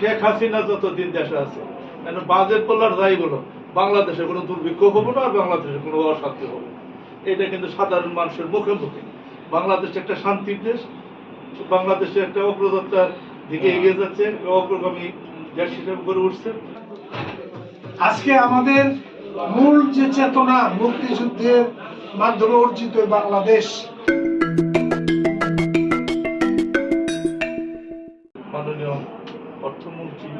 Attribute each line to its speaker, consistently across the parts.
Speaker 1: শেখ হাসিনা যতদিন দেশে আছে কেন বাজেট বলার যাই বলো বাংলাদেশে কোনো দুর্ভিক্ষ হব না আর বাংলাদেশে কোনো অশান্তি হবে। এটা কিন্তু সাধারণ মানুষের মুখে মুখে। বাংলাদেশ একটা শান্তির দেশ বাংলাদেশে একটা অগ্রযাত্রার দিকে এগিয়ে যাচ্ছে অগ্রগামী দেশ হিসেবে গড়ে উঠছে।
Speaker 2: আজকে আমাদের মূল যে চেতনা মুক্তিযুদ্ধের মাধ্যমে অর্জিত বাংলাদেশ
Speaker 1: অর্থমন্ত্রী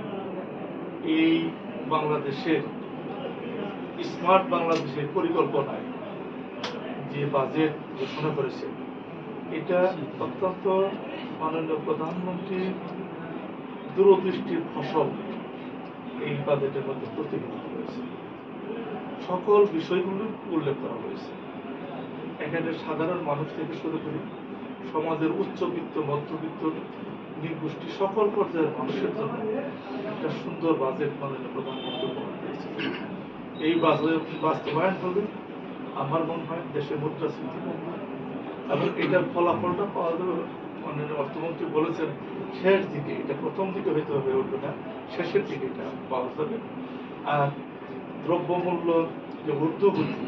Speaker 1: এই বাংলাদেশের স্মার্ট বাংলাদেশের পরিকল্পনায় যে বাজেট ঘোষণা করেছে, এটা অত্যন্ত মাননীয় প্রধানমন্ত্রীর দূরদৃষ্টির ফসল এই বাজেটের মধ্যে প্রতিফলিত হয়েছে সকল বিষয়গুলো উল্লেখ করা হয়েছে। এখানে সাধারণ মানুষ থেকে শুরু করে সমাজের উচ্চবিত্ত, মধ্যবিত্ত নিগোষ্ঠী সকল পর্যায়ের মানুষের জন্য একটা সুন্দর বাজেট মাননীয় প্রধানমন্ত্রী উপহার দিয়েছে। এই বাজেট বাস্তবায়ন হলে আমার মনে হয়, দেশের মুদ্রাস্ফীতি কমবে এবং এটার ফলাফলটা পাওয়া যাবে, মাননীয় অর্থমন্ত্রী বলেছেন, শেষ দিকে, এটা প্রথম দিকে হয়তো হয়ে উঠবে না। শেষের দিকে এটা পাওয়া যাবে। আর দ্রব্যমূল্য যে ঊর্ধ্বগতি,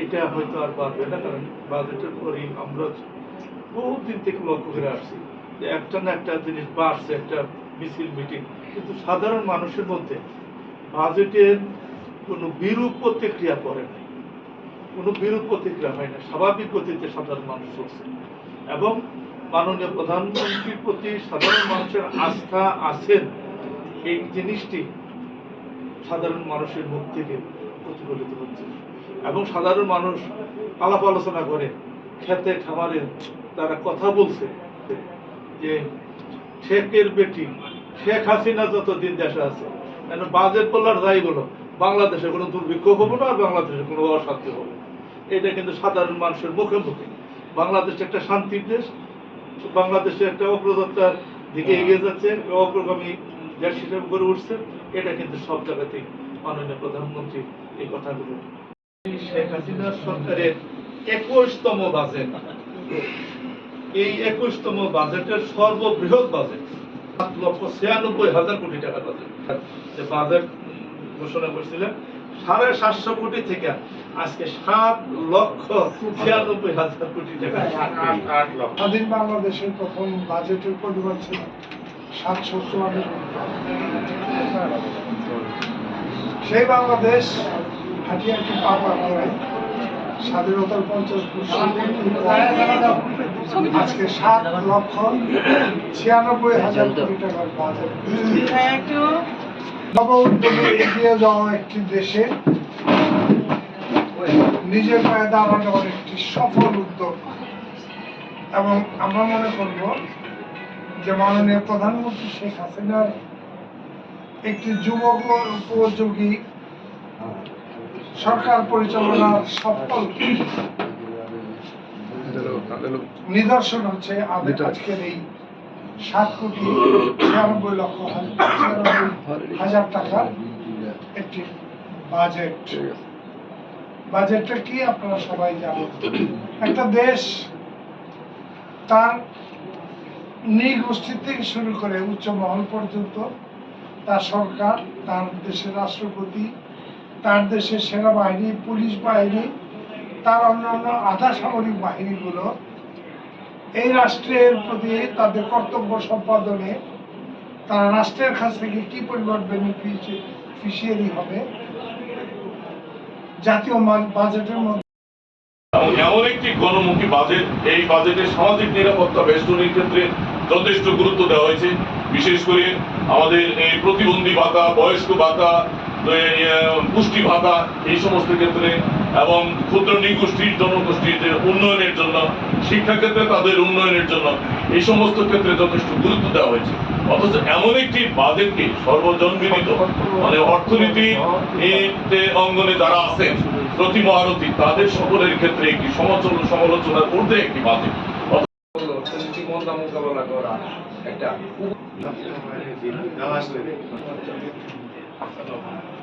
Speaker 1: এটা হয়তো আর বাড়বে না, কারণ বাজেটের পরই আমরা বহুদিন থেকে লক্ষ্য করে আসছি। একটা না একটা জিনিস বাড়ছে, একটা মিছিল, মিটিং। কিন্তু সাধারণ মানুষের মধ্যে বাজেটের কোনো বিরূপ প্রতিক্রিয়া পড়ে না কোনো বিরূপ প্রতিক্রিয়া হয় না স্বাভাবিক গতিতে সাধারণ মানুষ চলছে। এবং মাননীয় প্রধানমন্ত্রীর প্রতি সাধারণ মানুষের আস্থা আছেন এই জিনিসটি সাধারণ মানুষের মুখ থেকে প্রতিফলিত হচ্ছে। এবং সাধারণ মানুষ আলাপ আলোচনা করে, খেতে, খামারে তারা কথা বলছে। যে শেখের বেটি, শেখ হাসিনা যতদিন দেশে আছে, কেন বাজেট বলার যাই বলো বাংলাদেশে কোনো দুর্ভিক্ষ হব না আর বাংলাদেশে কোনো অশান্তি হবে। এটা কিন্তু সাধারণ মানুষের মুখে মুখে। বাংলাদেশ একটা শান্তির দেশ, বাংলাদেশে একটা অগ্রযাত্রার দিকে এগিয়ে যাচ্ছে অগ্রগামী দেশ হিসেবে গড়ে উঠছে। এটা কিন্তু সব জায়গাতেই মাননীয় প্রধানমন্ত্রী এই কথাগুলো শেখ হাসিনার সরকারের একুশতম বাজেট। এই একুশতম বাজেটের সর্ববৃহৎ বাজেট সাত লক্ষ ছিয়ানব্বই হাজার কোটি টাকার বাজেট। যে বাজেট ঘোষণা করেছিলেন সাড়ে সাতশো কোটি থেকে আজকে সাত লক্ষ ছিয়ানব্বই হাজার কোটি টাকা।
Speaker 2: স্বাধীন বাংলাদেশের প্রথম বাজেটের পরিমাণ ছিল সাতশো চুয়ান্ন সেই বাংলাদেশ হাঁটি হাঁটি পা পা স্বাধীনতার পঞ্চাশ আজকে সাত লক্ষ ছিয়ানব্বই হাজার কোটি টাকার বাজেট। এগিয়ে যাওয়া একটি দেশে নিজের পায়ে দাঁড়ানোর একটি সফল উদ্যোগ। এবং আমরা মনে করব যে মাননীয় প্রধানমন্ত্রী শেখ হাসিনার একটি যুবক উপযোগী সরকার পরিচালনার সফল। নিদর্শন হচ্ছে আমাদের আজকের এই সাত কোটি ছিয়ানব্বই লক্ষ হাজার টাকার একটি বাজেট। বাজেটটা কি আপনারা সবাই জানেন? একটা দেশ তার নৃগোষ্ঠী থেকে শুরু করে উচ্চ মহল পর্যন্ত তার সরকার তার দেশের রাষ্ট্রপতি তার দেশের সেনাবাহিনী, পুলিশ বাহিনী, তার অন্যান্য আধা সামরিক বাহিনীগুলো এই রাষ্ট্রের প্রতি তাদের কর্তব্য সম্পাদনে তারা রাষ্ট্রের কাছ থেকে কি পরিমাণ বেনিফিশিয়ারি হবে? জাতীয় বাজেটের মধ্যে
Speaker 3: এমন একটি গণমুখী বাজেট এই বাজেটে সামাজিক নিরাপত্তা বেষ্টনীর ক্ষেত্রে যথেষ্ট গুরুত্ব দেওয়া হয়েছে। বিশেষ করে আমাদের এই প্রতিবন্ধী ভাতা, বয়স্ক ভাতা পুষ্টি ভাতা এই সমস্ত ক্ষেত্রে এবং ক্ষুদ্র নিগোষ্ঠীর জনগোষ্ঠীর যে উন্নয়নের জন্য শিক্ষাক্ষেত্রে তাদের উন্নয়নের জন্য এই সমস্ত ক্ষেত্রে যথেষ্ট গুরুত্ব দেওয়া হয়েছে। অথচ এমন একটি বাজেটকে সর্বজনবিদিত মানে অর্থনীতি অঙ্গনে যারা আছেন প্রতি মহারথী তাদের সকলের ক্ষেত্রে একটি সমালোচনা সমালোচনার ঊর্ধ্বে একটি বাজেট।
Speaker 4: অর্থনীতি মন্দা মোকাবেলা করা একটা なるほど。